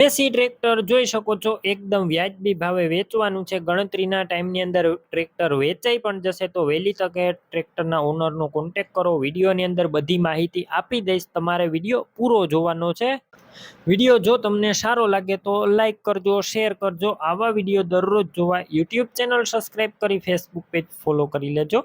દેશી ટ્રેક્ટર જોઈ શકો છો, એકદમ વ્યાજબી ભાવે વેચવાનું છે. ગણતરીના ટાઈમની અંદર ટ્રેક્ટર વેચાઈ પણ જશે તો વહેલી તકે ટ્રેક્ટરના ઓનરનો કોન્ટેક્ટ કરો. વિડીયોની અંદર બધી માહિતી આપી દઈશ. તમારે વીડિયો પૂરો જોવાનો છે. વીડિયો જો તમને સારો લાગે તો લાઈક કરજો શેર કરજો. આવા વીડિયો દરરોજ જોવા યુટ્યુબ ચેનલ સબસ્ક્રાઈબ કરી ફેસબુક પેજ ફોલો કરી લેજો.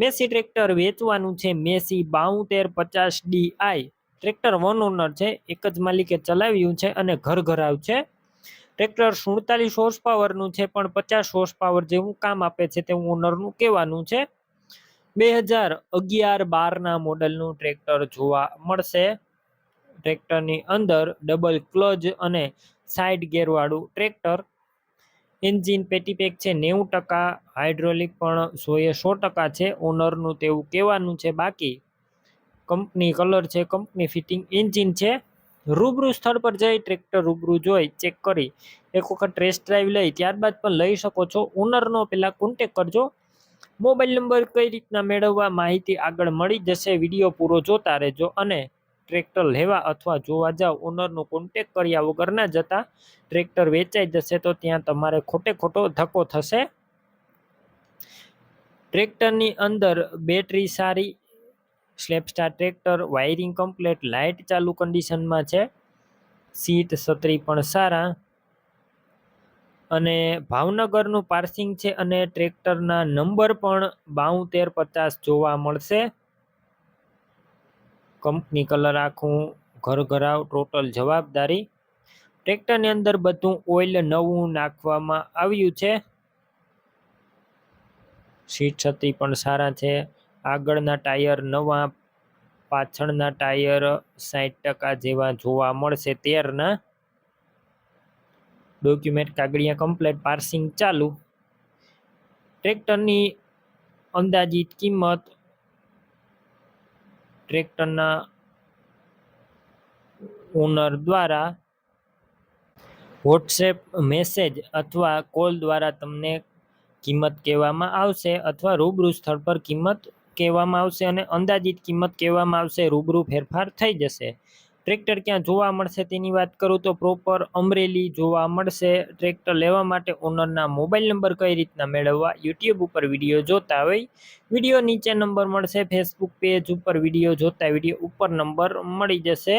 મેસી ટ્રેક્ટર વેચવાનું છે. મેસી બાઉતેર પચાસ ડીઆઈ ટ્રેક્ટર વન ઓનર છે, એક જ માલિકે ચલાવ્યું છે અને ઘર ઘરાવ છે. ટ્રેક્ટર સુડતાલીસ હોર્સ પાવરનું છે, પણ પચાસ હોર્સ પાવર જેવું કામ આપે છે તેવું ઓનરનું કહેવાનું છે. બે હજાર અગિયાર બારના મોડલનું ટ્રેક્ટર જોવા મળશે. ટ્રેક્ટરની અંદર ડબલ ક્લચ અને સાઇડ ગેરવાળું ટ્રેક્ટર. એન્જિન પેટીપેક છે, નેવું ટકા હાઇડ્રોલિક પણ સોએ સો ટકા છે, ઓનરનું તેવું કહેવાનું છે. બાકી કંપની કલર છે, કંપની ફિટિંગ એન્જિન છે. રૂબરૂ સ્થળ પર જઈ ટ્રેક્ટર રૂબરૂ જોઈ, ચેક કરી. એક વખત ટેસ્ટ ડ્રાઈવ લઈ, ત્યારબાદ પણ લઈ શકો છો. ઓનરનો પહેલાં કોન્ટેક કરજો. મોબાઈલ નંબર કઈ રીતના મેળવવા માહિતી આગળ મળી જશે, વીડિયો પૂરો જોતા રહેજો અને ટ્રેક્ટર લેવા અથવા જોવા જાઓ ઓનરનો કોન્ટેક કર્યા વગર ના જતા ટ્રેક્ટર વેચાઈ જશે તો ત્યાં તમારે ખોટે ખોટો ધક્કો થશે. ટ્રેક્ટરની અંદર બેટરી સારી સ્લેપસ્ટાર ટ્રેક્ટર, વાયરિંગ કમ્પ્લેટ, લાઇટ ચાલુ કન્ડિશનમાં છે. સીટ છત્રી પણ સારા. અને ભાવનગરનું પાર્સિંગ છે અને ટ્રેક્ટરના નંબર પણ બાઉતેર પચાસ જોવા મળશે. કંપની કલર આખું ઘર ઘરાવ ટોટલ જવાબદારી. ટ્રેક્ટરની અંદર બધું ઓઇલ નવું નાખવામાં આવ્યું છે. સીટ છત્રી પણ સારા છે. આગળના ટાયર નવા, પાછળના ટાયર સાઠ ટકા જેવા જોવા મળશે. તેરના ડોક્યુમેન્ટ કાગળિયા કમ્પ્લેટ પાર્સિંગ ચાલુ. ટ્રેક્ટરની અંદાજિત કિંમત ટ્રેક્ટરના ઓનર દ્વારા વોટ્સએપ મેસેજ અથવા કોલ દ્વારા તમને કિંમત કહેવામાં આવશે અથવા રૂબરૂ સ્થળ પર કિંમત કહેવામાં આવશે અને અંદાજિત કિંમત કહેવામાં આવશે, રૂબરૂ ફેરફાર થઈ જશે. ટ્રેક્ટર ક્યાં જોવા મળશે તેની વાત કરું તો પ્રોપર અમરેલી જોવા મળશે. ટ્રેક્ટર લેવા માટે ઓનરના મોબાઈલ નંબર કઈ રીતના મેળવવા યુટ્યુબ ઉપર વીડિયો જોતા હોય, વીડિયો નીચે નંબર મળશે. ફેસબુક પેજ ઉપર વીડિયો જોતા વીડિયો ઉપર નંબર મળી જશે.